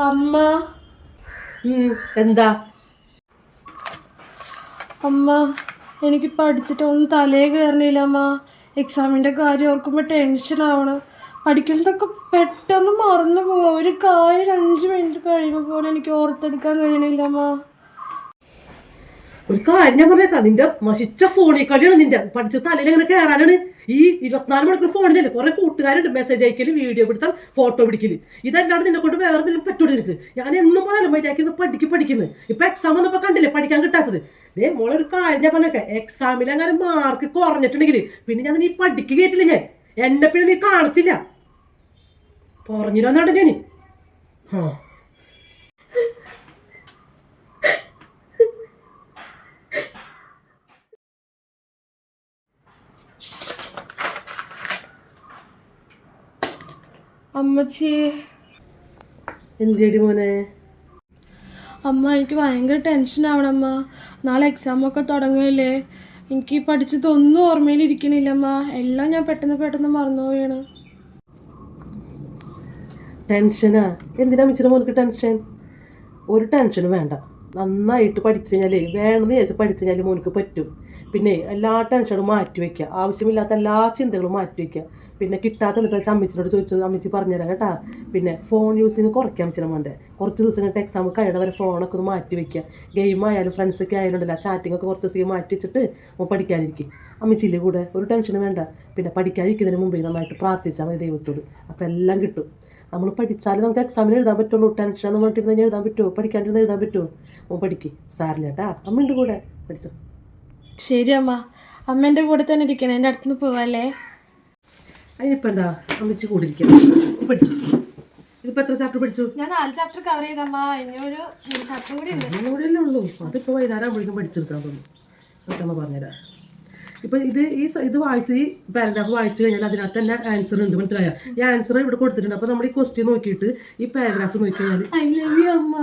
അമ്മ. എന്താ? അമ്മ എനിക്ക് പഠിച്ചിട്ടൊന്നും തലേ കയറണില്ല അമ്മ. എക്സാമിന്റെ കാര്യം ഓർക്കുമ്പോൾ ടെൻഷൻ ആവണം. പഠിക്കുന്നതൊക്കെ പെട്ടെന്ന് മറന്നു പോവാ. ഒരു കാര്യം അഞ്ച് മിനിറ്റ് കഴിയുമ്പോൾ പോലും എനിക്ക് ഓർത്തെടുക്കാൻ കഴിയണില്ല അമ്മ. ഒരു കാര്യം ഞാൻ പറഞ്ഞേക്കാം. നിന്റെ മശിച്ച ഫോണിൽ കളിയാണ് നിന്റെ. പഠിച്ച തലയിൽ എങ്ങനെ കയറാനാണ് ഈ ഇരുപത്തിനാല് മണിക്കൂർ ഫോണിലല്ലേ കുറെ കൂട്ടുകാരുണ്ട്. മെസ്സേജ് അയക്കൽ വീഡിയോ പിടുത്തം ഫോട്ടോ പിടിക്കൽ. ഇതല്ലാണ്ട് നിന്നെ കൊണ്ട് വേറെ എന്തെങ്കിലും നിനക്ക്. ഞാൻ എന്നും പറയാൻ മര്യാദയ്ക്ക് പഠിക്ക് പഠിക്കുന്നത് ഇപ്പൊ എക്സാം വന്നപ്പോ കണ്ടില്ലേ പഠിക്കാൻ കിട്ടാത്തത്. ദേ മോളെ ഒരു കാര്യം ഞാൻ പറഞ്ഞേക്കാം. എക്സാമിൽ അങ്ങനെ മാർക്ക് കുറഞ്ഞിട്ടുണ്ടെങ്കിൽ പിന്നെ ഞാൻ നീ പഠിക്ക് കയറ്റില്ല ഞാൻ. എന്നെ പിന്നെ നീ കാണത്തില്ല. പറഞ്ഞില്ലാന്നാണ് ഞാൻ. ആ അമ്മച്ചി. എന്തിയടി മോനെ? അമ്മ എനിക്ക് ഭയങ്കര ടെൻഷൻ ആവണമ്മ. നാളെ എക്സാം ഒക്കെ തുടങ്ങില്ലേ എനിക്ക് പഠിച്ചതൊന്നും ഓർമ്മയിലിരിക്കണില്ലമ്മ. എല്ലാം ഞാൻ പെട്ടെന്ന് പെട്ടെന്ന് മറന്നു പോവുകയാണ്. ടെൻഷനാ എന്തിനാ മിച്ചിരി മോനക്ക് ടെൻഷൻ ഒരു ടെൻഷനും വേണ്ട. നന്നായിട്ട് പഠിച്ചു കഴിഞ്ഞാൽ വേണമെന്ന് വിചാരിച്ച് പഠിച്ചു കഴിഞ്ഞാൽ മോനക്ക് പറ്റും. പിന്നെ എല്ലാ ടെൻഷനും മാറ്റി വയ്ക്കുക ആവശ്യമില്ലാത്ത എല്ലാ ചിന്തകളും മാറ്റി വയ്ക്കുക പിന്നെ കിട്ടാത്ത എന്നിട്ട് അമ്മച്ചിനോട് ചോദിച്ചു അമ്മച്ചി പറഞ്ഞുതരാം കേട്ടാ. പിന്നെ ഫോൺ യൂസിങ് കുറയ്ക്കാം അമ്മച്ചിനെ മോന്റെ. കുറച്ച് ദിവസം കഴിഞ്ഞിട്ട് എക്സാം കഴിയണ വരെ ഫോണൊക്കെ ഒന്ന് മാറ്റി വയ്ക്കുക ഗെയിം ആയാലും ഫ്രണ്ട്സൊക്കെ ആയാലും ഉണ്ടല്ലോ ചാറ്റിംഗ് ഒക്കെ കുറച്ച് ദിവസം മാറ്റി വെച്ചിട്ട് പഠിക്കാനിരിക്കും. അമ്മച്ചിയിൽ കൂടെ? ഒരു ടെൻഷനും വേണ്ട. പിന്നെ പഠിക്കാനിരിക്കുന്നതിന് മുമ്പേ നന്നായിട്ട് പ്രാർത്ഥിച്ചാൽ മതി ദൈവത്തോട്. അപ്പോൾ എല്ലാം കിട്ടും. നമ്മൾ പഠിച്ചാലേ നമുക്ക് എക്സാമിന് എഴുതാൻ പറ്റുള്ളൂ. ടെൻഷൻ എന്ന് പറഞ്ഞിട്ട് എഴുതാൻ പറ്റുമോ പഠിക്കാണ്ടിരുന്ന് എഴുതാൻ പറ്റുമോ ഓ പഠിക്ക്. സാറില്ല കേട്ടാ. അമ്മയുടെ കൂടെ പഠിച്ചോ. ശരി അമ്മ. അമ്മേന്റെ കൂടെ തന്നെ ഇരിക്കണം. എന്റെ അടുത്തുനിന്ന് പോവല്ലേ? അതിനിപ്പോൾ എന്താ അമ്മച്ചി കൂടിയിരിക്കുന്നു. പഠിച്ചു? ഇതിപ്പോ എത്ര ചാപ്റ്റർ പഠിച്ചു? ഞാൻ നാല് ചാപ്റ്റർ കവർ ചെയ്തമ്മ. ഇനി ഒരു മൂന്ന് ചാപ്റ്റർ കൂടി ഉണ്ട്. കൂടെയല്ലേ ഉള്ളൂ. അതിപ്പോൾ വൈകുന്നേരം ആകുമ്പോഴേക്കും പഠിച്ചെടുക്കാൻ തോന്നും പെട്ടെന്ന് പറഞ്ഞുതരാം. ഇപ്പൊ ഇത് ഈ ഇത് വായിച്ച് ഈ പാരഗ്രാഫ് വായിച്ചു കഴിഞ്ഞാൽ അതിനകത്ത് തന്നെ ആൻസർ ഉണ്ട്. മനസ്സിലായ? ഈ ആൻസർ ഇവിടെ കൊടുത്തിട്ടുണ്ട്. അപ്പൊ നമ്മൾ ഈ ക്വസ്റ്റ്യൻ നോക്കിയിട്ട് ഈ പാരഗ്രാഫ് നോക്കി കഴിഞ്ഞാൽ ലവ് യു അമ്മ.